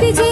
Busy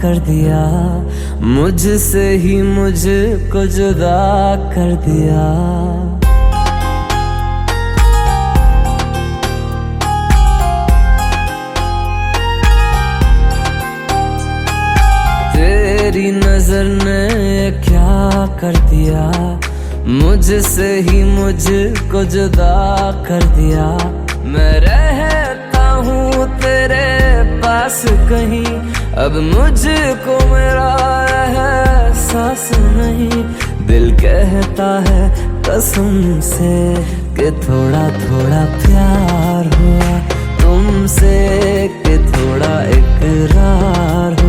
कर दिया, मुझसे ही मुझको जुदा कर दिया। तेरी नज़र ने क्या कर दिया, मुझसे ही मुझको जुदा कर दिया। मेरे प्यास कहीं, अब मुझको मेरा एहसास नहीं। दिल कहता है कसम से कि थोड़ा थोड़ा प्यार हुआ तुमसे, कि थोड़ा इकरार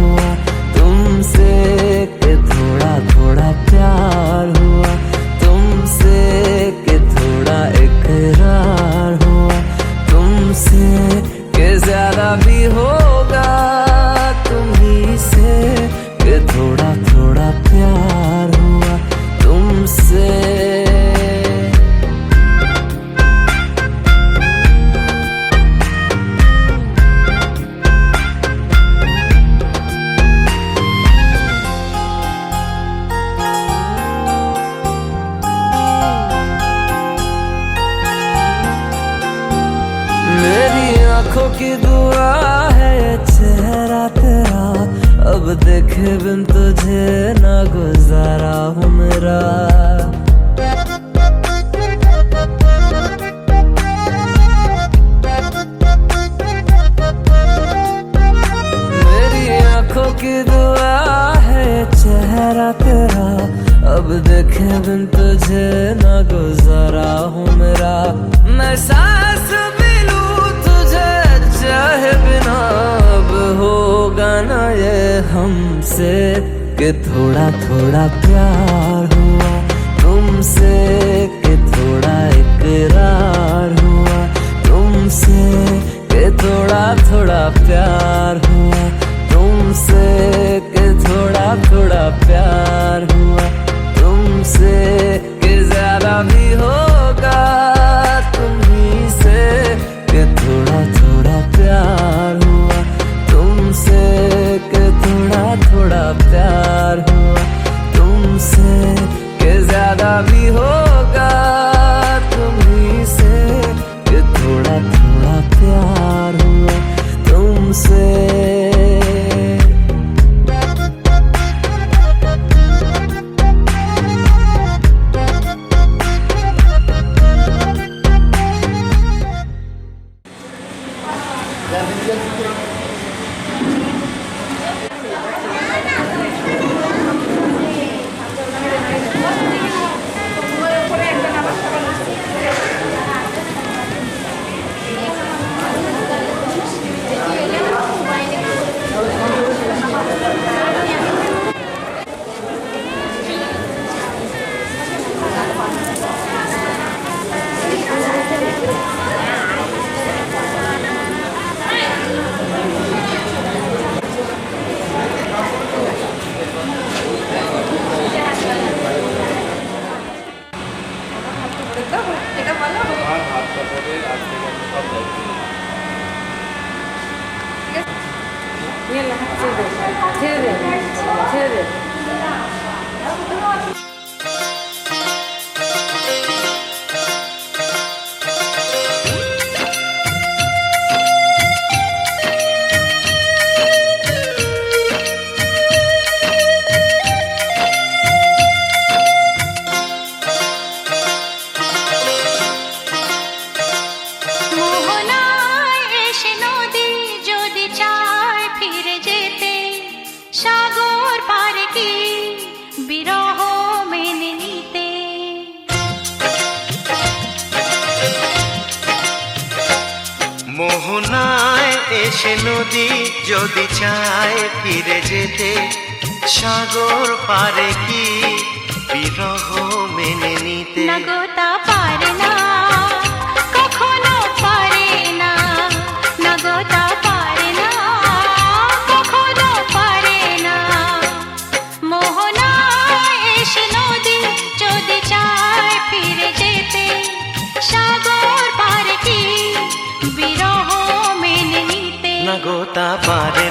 गुजारा हूँ थोड़ा थोड़ा प्यार हुआ। तुमसे के थोड़ा इकरार हुआ। तुमसे के थोड़ा थोड़ा प्यार हुआ। तुमसे के थोड़ा थोड़ा प्यार हुआ। तुमसे মোহনায় এসে নদী যদি চায় ফিরে যেতে সাগর পারে কি বিরহ মেনে নিতে? পারে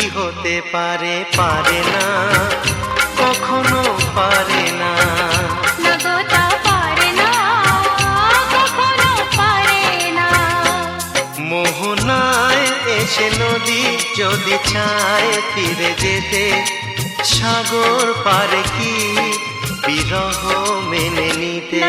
কি হতে পারে পারে না কখনো পারে না। মোহনায় এসে নদী যদি চায় ফিরে যেতে সাগর পারে কি বিরহ মেনে নিতে?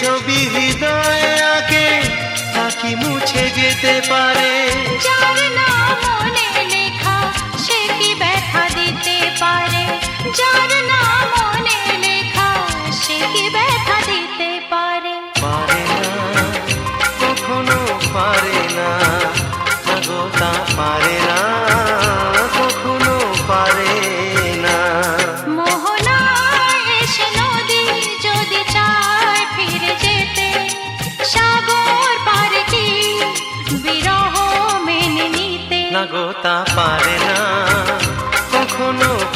ছবি হৃদয় আগে তাকে মুছে যেতে পারে।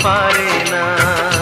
পারে না।